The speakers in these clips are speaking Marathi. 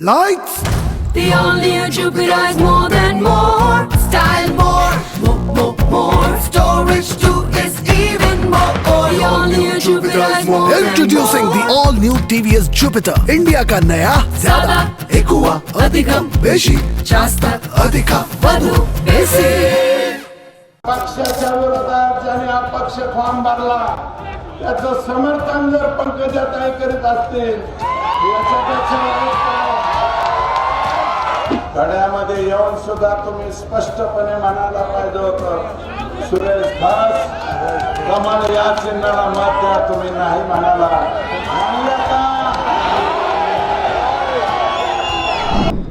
Lights, The only Jupiter is more than more. Style more, more, more, more. Storage too is even more. The only Jupiter is more than introducing the all new TVS Jupiter, India का नया ज़्यादा एक हुआ अधिकम बेशी जास्त अधिका वधू बेसी पक्षाच्या विरोधात ज्याने हा पक्ष फॉर्म भरला त्याचं समर्थन जर पंकजाताई करीत असतील याच्यापेक्षा वाईट येऊन सुद्धा तुम्ही स्पष्टपणे म्हणायला पाहिजे होत सुरेश दास कमल या चिन्हाला मत द्या तुम्ही नाही म्हणाला.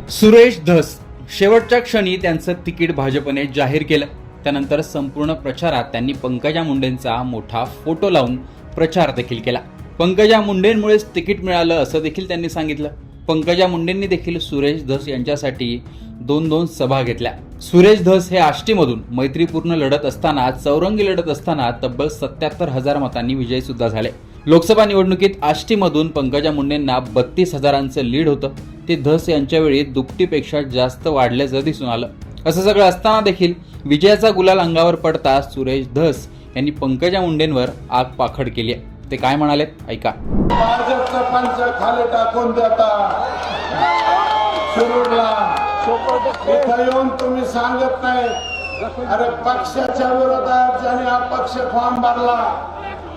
सुरेश धस शेवटच्या क्षणी त्यांचं तिकीट भाजपने जाहीर केलं. त्यानंतर संपूर्ण प्रचारात त्यांनी पंकजा मुंडेंचा मोठा फोटो लावून प्रचार देखील केला. पंकजा मुंडेंमुळेच तिकीट मिळालं असं देखील त्यांनी सांगितलं. पंकजा मुंडेंनी देखील सुरेश धस यांच्यासाठी दोन दोन सभा घेतल्या. सुरेश धस हे आष्टीमधून मैत्रीपूर्ण लढत असताना चौरंगी लढत असताना तब्बल सत्याहत्तर हजार मतांनी विजयी सुद्धा झाले. लोकसभा निवडणुकीत आष्टीमधून पंकजा मुंडेंना बत्तीस हजारांचं लीड होतं. ते धस यांच्यावेळी दुपटीपेक्षा जास्त वाढल्याचं दिसून आलं. असं सगळं असताना देखील विजयाचा गुलाल अंगावर पडता सुरेश धस यांनी पंकजा मुंडेंवर आग पाखड केली आहे. ते काय म्हणाले ऐका. भाजपचा पंच खाली टाकून देता. शिरूरला इथं येऊन तुम्ही सांगत नाही. अरे पक्षाच्या विरोधात ज्याने हा पक्ष फॉर्म भरला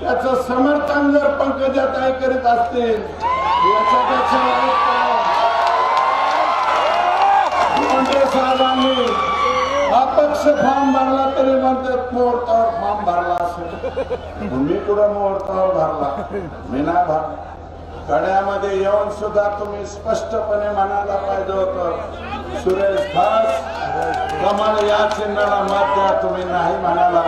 त्याचं समर्थन जर पंकजाताई करीत असतील याच्यापेक्षा हा पक्ष फॉर्म भरला तरी म्हणतात मुहूर्तावर फॉर्म भरला असेल. मी कुठं मुहूर्तावर भरला? मी ना भरला. गड्यामध्ये येऊन सुद्धा तुम्ही स्पष्टपणे म्हणायला पाहिजे होत सुरेश खास कमल या चिन्हाला मत द्या तुम्ही नाही म्हणाला.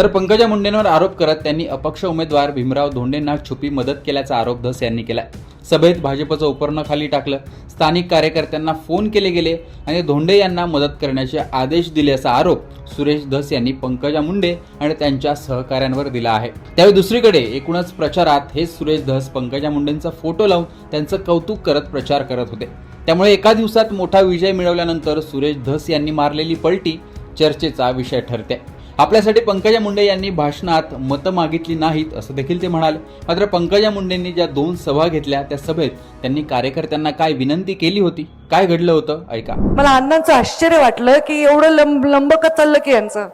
तर पंकजा मुंडेंवर आरोप करत त्यांनी अपक्ष उमेदवार भीमराव धोंडेंना छुपी मदत केल्याचा आरोप धस यांनी केला सभेत भाजपचं उपरणं खाली टाकलं. स्थानिक कार्यकर्त्यांना फोन केले गेले आणि धोंडे यांना मदत करण्याचे आदेश दिले असा आरोप सुरेश धस यांनी पंकजा मुंडे आणि त्यांच्या सहकाऱ्यांवर दिला आहे. त्यावेळी दुसरीकडे एकूणच प्रचारात हे सुरेश धस पंकजा मुंडेंचा फोटो लावून त्यांचं कौतुक करत प्रचार करत होते. त्यामुळे एका दिवसात मोठा विजय मिळवल्यानंतर सुरेश धस यांनी मारलेली पलटी चर्चेचा विषय ठरते. आपल्यासाठी पंकजा मुंडे यांनी भाषणात मतं मागितली नाहीत असं देखील ते म्हणाले. मात्र पंकजा मुंडेंनी ज्या दोन सभा घेतल्या त्या सभेत त्यांनी कार्यकर्त्यांना काय विनंती केली होती? काय घडलं होतं? ऐका. मला अण्णांचं आश्चर्य वाटलं की एवढं लंब लंबकत चाललं की यांचं.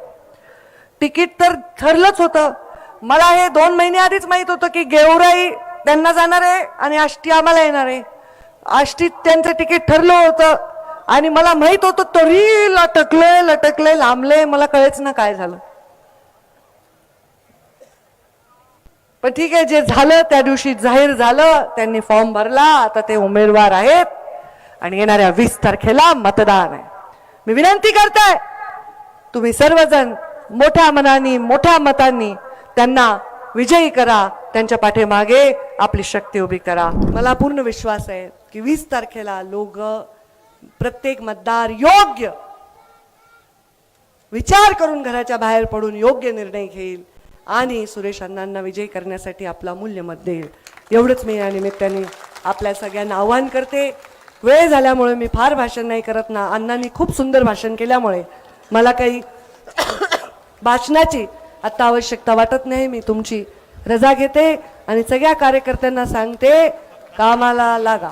तिकीट तर ठरलंच होतं. मला हे दोन महिने आधीच माहीत होतं की गेवराई त्यांना जाणार आहे आणि आष्टी आम्हाला येणार आहे. आष्टीत त्यांचं तिकीट ठरलं होतं. आणि मला माहीत होतं तरी लटकलंय लटकलंय लांबले मला कळेच ना काय झालं. पण ठीक आहे जे झालं त्या दिवशी जाहीर झालं त्यांनी फॉर्म भरला आता ते उमेदवार आहेत आणि येणाऱ्या वीस तारखेला मतदान आहे. मी विनंती करताय तुम्ही सर्वजण मोठ्या मनाने मोठ्या मतांनी त्यांना विजयी करा त्यांच्या पाठीमागे आपली शक्ती उभी करा. मला पूर्ण विश्वास आहे की वीस तारखेला लोक प्रत्येक मतदार योग्य विचार करून घराच्या बाहेर पडून योग्य निर्णय घेईल आणि सुरेश अण्णांना विजयी करण्यासाठी आपला मूल्यमत देईल. एवढंच मी या निमित्ताने आपल्या सगळ्यांना आव्हान करते. वेळ झाल्यामुळे मी फार भाषण नाही करत ना. अण्णांनी खूप सुंदर भाषण केल्यामुळे मला काही भाषणाची आता आवश्यकता वाटत नाही. मी तुमची रजा घेते आणि सगळ्या कार्यकर्त्यांना सांगते कामाला लागा.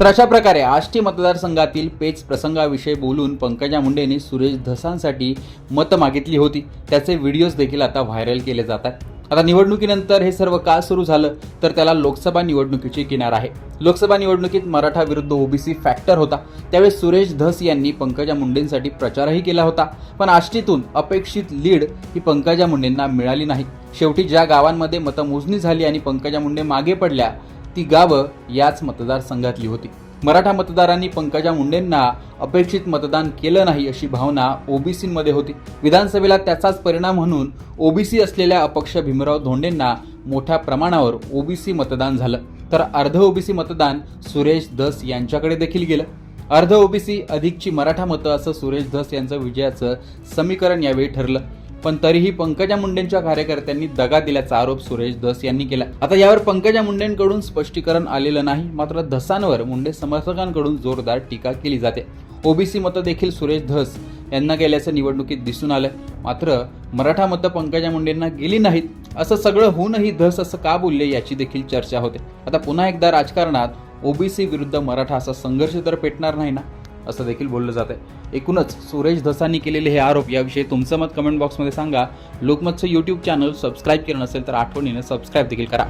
तर अशा प्रकारे आष्टी मतदारसंघातील पेच प्रसंगाविषयी बोलून पंकजा मुंडेंनी सुरेश धसांसाठी मतं मागितली होती. त्याचे व्हिडिओज देखील आता व्हायरल केले जातात. आता निवडणुकीनंतर हे सर्व का सुरू झालं? तर त्याला लोकसभा निवडणुकीची किनार आहे. लोकसभा निवडणुकीत मराठा विरुद्ध ओबीसी फॅक्टर होता. त्यावेळेस सुरेश धस यांनी पंकजा मुंडेंसाठी प्रचारही केला होता. पण आष्टीतून अपेक्षित लीड ही पंकजा मुंडेंना मिळाली नाही. शेवटी ज्या गावांमध्ये मतमोजणी झाली आणि पंकजा मुंडे मागे पडल्या ती गावं याच मतदारसंघातली होती. मराठा मतदारांनी पंकजा मुंडेंना अपेक्षित मतदान केलं नाही अशी भावना ओबीसीमध्ये होती. विधानसभेला त्याचाच परिणाम म्हणून ओबीसी असलेल्या अपक्ष भीमराव धोंडेंना मोठ्या प्रमाणावर ओबीसी मतदान झालं. तर अर्ध ओबीसी मतदान सुरेश दस यांच्याकडे देखील गेलं. अर्ध ओबीसी अधिकची मराठा मतं असं सुरेश धस यांचं विजयाचं समीकरण यावेळी ठरलं. पण तरीही पंकजा मुंडेंच्या कार्यकर्त्यांनी दगा दिल्याचा आरोप सुरेश धस यांनी केला. आता यावर पंकजा मुंडेंकडून स्पष्टीकरण आलेलं नाही मात्र धसांवर मुंडे समर्थकांकडून जोरदार टीका केली जाते. ओबीसी मतं देखील सुरेश धस यांना गेल्याचं निवडणुकीत दिसून आलं मात्र मराठा मतं पंकजा मुंडेंना गेली नाहीत असं सगळं होऊनही धस असं का बोलले याची देखील चर्चा होते. आता पुन्हा एकदा राजकारणात ओबीसी विरुद्ध मराठा असा संघर्ष तर पेटणार नाही ना? असं देखील बोललं जात आहे एकूणच सुरेश धसांनी केलेले हे आरोप याविषयी तुमचं मत कमेंट बॉक्समध्ये सांगा. लोकमतचं यूट्यूब चॅनल सबस्क्राईब केलं नसेल तर आठवणीने सबस्क्राईब देखील करा.